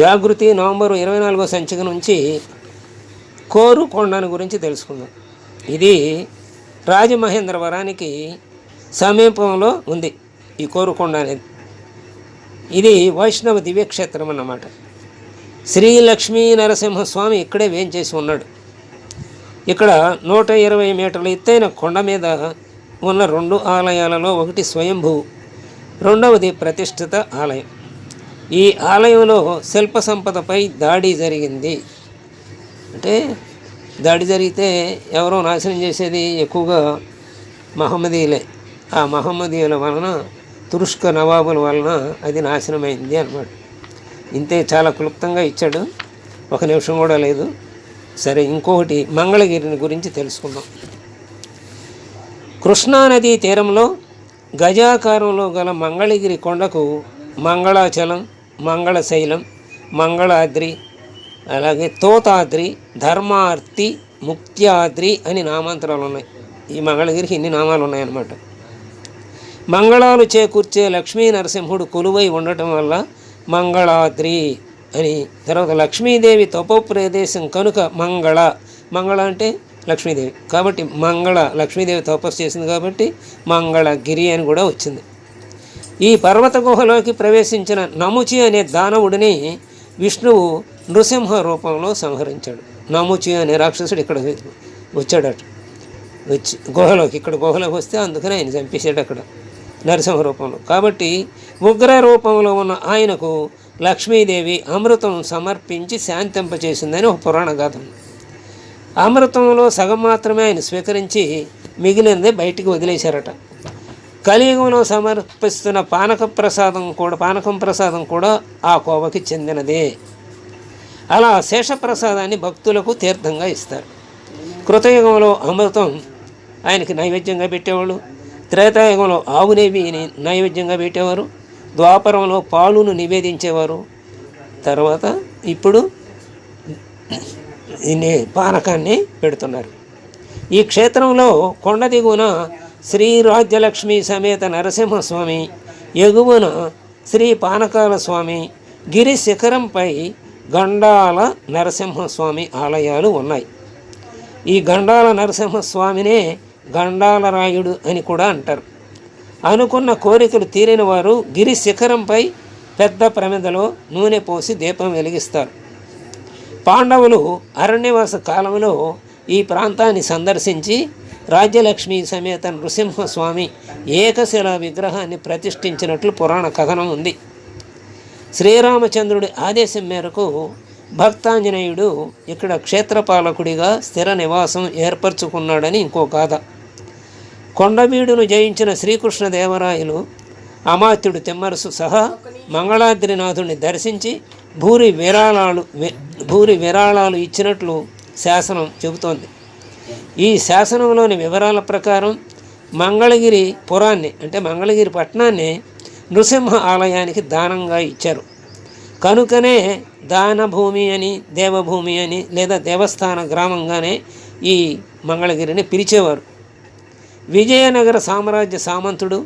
జాగృతి November ఇరవై నాలుగో సంచిక నుంచి కోరు కొండను గురించి తెలుసుకుందాం. ఇది రాజమహేంద్రవరానికి సమీపంలో ఉంది ఈ కోరుకొండ అనేది. ఇది వైష్ణవ దివ్యక్షేత్రం అన్నమాట. శ్రీ లక్ష్మీ నరసింహస్వామి ఇక్కడే వేంచేసి ఉన్నాడు. ఇక్కడ నూట ఇరవై మీటర్ల ఎత్తైన కొండ మీద ఉన్న రెండు ఆలయాలలో ఒకటి స్వయంభూ. రెండవది ప్రతిష్ఠిత ఆలయం. ఈ ఆలయంలో శిల్ప సంపదపై దాడి జరిగింది. అంటే దాడి జరిగితే ఎవరో నాశనం చేసేది ఎక్కువగా మహమ్మదీయులే ఆ మహమ్మదీయుల వలన తురుష్క నవాబుల వలన అది నాశనమైంది అన్నమాట. ఇంతే చాలా క్లుప్తంగా ఇచ్చాడు. ఒక నిమిషం కూడా లేదు. సరే ఇంకొకటి మంగళగిరిని గురించి తెలుసుకుందాం. కృష్ణానదీ తీరంలో గజాకారంలో గల మంగళగిరి కొండకు మంగళాచలం మంగళశైలం మంగళాద్రి అలాగే తోతాద్రి ధర్మార్తి ముక్త్యాద్రి అని నామాంతరాలు ఉన్నాయి. ఈ మంగళగిరికి ఇన్ని నామాలు ఉన్నాయన్నమాట. మంగళాలు చేకూర్చే లక్ష్మీ నరసింహుడు కొలువై ఉండటం వల్ల మంగళాద్రి అని తర్వాత లక్ష్మీదేవి తపోప్రదేశం కనుక మంగళ మంగళ అంటే లక్ష్మీదేవి. కాబట్టి మంగళ లక్ష్మీదేవి తపస్సు చేసింది కాబట్టి మంగళగిరి అని కూడా వచ్చింది. ఈ పర్వత గుహలోకి ప్రవేశించిన నముచి అనే దానవుడిని విష్ణువు నృసింహ రూపంలో సంహరించాడు. నముచి అనే రాక్షసుడు ఇక్కడ వచ్చాడట. వచ్చి గుహలోకి ఇక్కడ గుహలోకి వస్తే అందుకని ఆయన చంపేశాడు అక్కడ నరసింహ రూపంలో. కాబట్టి ఉగ్ర రూపంలో ఉన్న ఆయనకు లక్ష్మీదేవి అమృతం సమర్పించి శాంతింపచేసిందని ఒక పురాణ గాథ ఉంది. అమృతంలో సగం మాత్రమే ఆయన స్వీకరించి మిగిలినది బయటికి వదిలేశారట. కలియుగంలో సమర్పిస్తున్న పానక ప్రసాదం కూడా పానకం ప్రసాదం కూడా ఆ కోవకి చెందినదే. అలా శేషప్రసాదాన్ని భక్తులకు తీర్థంగా ఇస్తారు. కృతయుగంలో అమృతం ఆయనకి నైవేద్యంగా పెట్టేవాళ్ళు త్రేతాయుగంలో ఆవు నైవేద్యంగా పెట్టేవారు ద్వాపరంలో పాలును నివేదించేవారు. తర్వాత ఇప్పుడు పానకాన్ని పెడుతున్నారు. ఈ క్షేత్రంలో కొండ దిగువన శ్రీ రాజ్యలక్ష్మి సమేత నరసింహస్వామి ఎగువన శ్రీ పానకాల స్వామి గిరి శిఖరంపై గండాల నరసింహస్వామి ఆలయాలు ఉన్నాయి. ఈ గండాల నరసింహస్వామినే గండాలరాయుడు అని కూడా అంటారు. అనుకున్న కోరికలు తీరిన వారు గిరి శిఖరంపై పెద్ద ప్రమిదలో నూనె పోసి దీపం వెలిగిస్తారు. పాండవులు అరణ్యవాస కాలంలో ఈ ప్రాంతాన్ని సందర్శించి రాజ్యలక్ష్మి సమేత నృసింహస్వామి ఏకశిల విగ్రహాన్ని ప్రతిష్ఠించినట్లు పురాణ కథనం ఉంది. శ్రీరామచంద్రుడి ఆదేశం మేరకు భక్తాంజనేయుడు ఇక్కడ క్షేత్రపాలకుడిగా స్థిర నివాసం ఏర్పరచుకున్నాడని ఇంకో గాథ కొండవీడును జయించిన శ్రీకృష్ణదేవరాయలు అమాత్యుడు తిమ్మరసు సహా మంగళాద్రినాథుడిని దర్శించి భూరి విరాళాలు భూరి విరాళాలు ఇచ్చినట్లు శాసనం చెబుతోంది. ఈ శాసనంలోని వివరాల ప్రకారం మంగళగిరి పురాన్ని అంటే మంగళగిరి పట్టణాన్ని నృసింహ ఆలయానికి దానంగా ఇచ్చారు. కనుకనే దానభూమి అని దేవభూమి అని లేదా దేవస్థాన గ్రామంగానే ఈ మంగళగిరిని పిలిచేవారు. విజయనగర సామ్రాజ్య సామంతుడు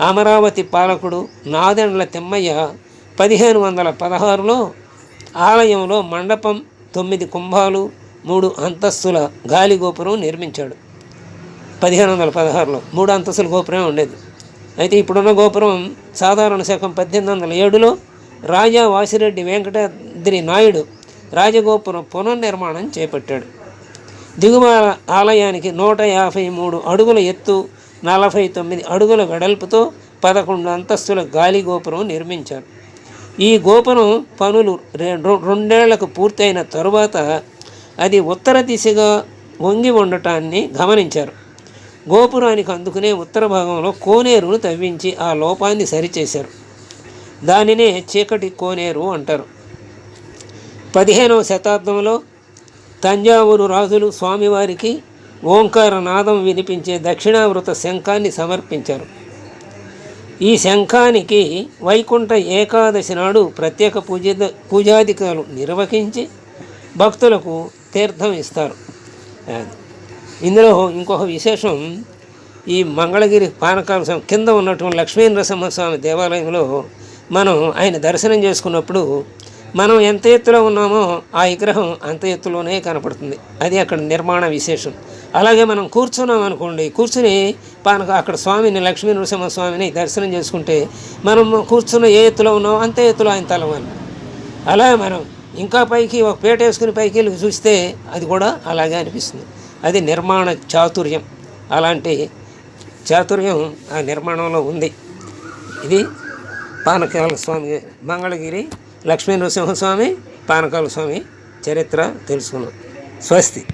అమరావతి పాలకుడు నాదెండ్ల తిమ్మయ్య పదిహేను వందల పదహారులో ఆలయంలో మండపం తొమ్మిది కుంభాలు మూడు అంతస్తుల గాలి గోపురం నిర్మించాడు. పదిహేను వందల పదహారులో మూడు అంతస్తుల గోపురమే ఉండేది. అయితే ఇప్పుడున్న గోపురం సాధారణ శకం పద్దెనిమిది వందల ఏడులో రాజా వాసిరెడ్డి వెంకటాద్రి నాయుడు రాజగోపురం పునర్నిర్మాణం చేపట్టాడు. దిగువ ఆలయానికి నూట యాభై మూడు అడుగుల ఎత్తు నలభై తొమ్మిది అడుగుల వెడల్పుతో పదకొండు అంతస్తుల గాలి గోపురం నిర్మించారు. ఈ గోపురం పనులు రెండేళ్ళకు పూర్తయిన తరువాత అది ఉత్తర దిశగా వంగి ఉండటాన్ని గమనించారు. గోపురానికి అందుకునే ఉత్తర భాగంలో కోనేరును తవ్వించి ఆ లోపాన్ని సరిచేశారు. దానినే చీకటి కోనేరు అంటారు. పదిహేనవ శతాబ్దంలో తంజావూరు రాజులు స్వామివారికి ఓంకార నాదం వినిపించే దక్షిణావృత శంఖాన్ని సమర్పించారు. ఈ శంఖానికి వైకుంఠ ఏకాదశి నాడు ప్రత్యేక పూజ పూజాధికారులు నిర్వహించి భక్తులకు తీర్థం ఇస్తారు. ఇందులో ఇంకొక విశేషం ఈ మంగళగిరి పానకాంశం స్వామి కింద ఉన్నటువంటి లక్ష్మీ నరసింహస్వామి దేవాలయంలో మనం ఆయన దర్శనం చేసుకున్నప్పుడు మనం ఎంత ఎత్తులో ఉన్నామో ఆ విగ్రహం అంత ఎత్తులోనే కనపడుతుంది. అది అక్కడ నిర్మాణ విశేషం. అలాగే మనం కూర్చున్నాం అనుకోండి కూర్చుని పానక అక్కడ స్వామిని లక్ష్మీ నృసింహ స్వామిని దర్శనం చేసుకుంటే మనం కూర్చున్న ఏ ఎత్తులో ఉన్నామో అంతే ఎత్తులో ఆయన తలవాలి అలా మనం ఇంకా పైకి ఒక పేట వేసుకుని పైకి వెళ్ళి చూస్తే అది కూడా అలాగే అనిపిస్తుంది. అది నిర్మాణ చాతుర్యం. అలాంటి చాతుర్యం ఆ నిర్మాణంలో ఉంది. ఇది పానకాల స్వామి మంగళగిరి లక్ష్మీ నృసింహస్వామి పానకాల స్వామి చరిత్ర తెలుసుకున్నాం. స్వస్తి.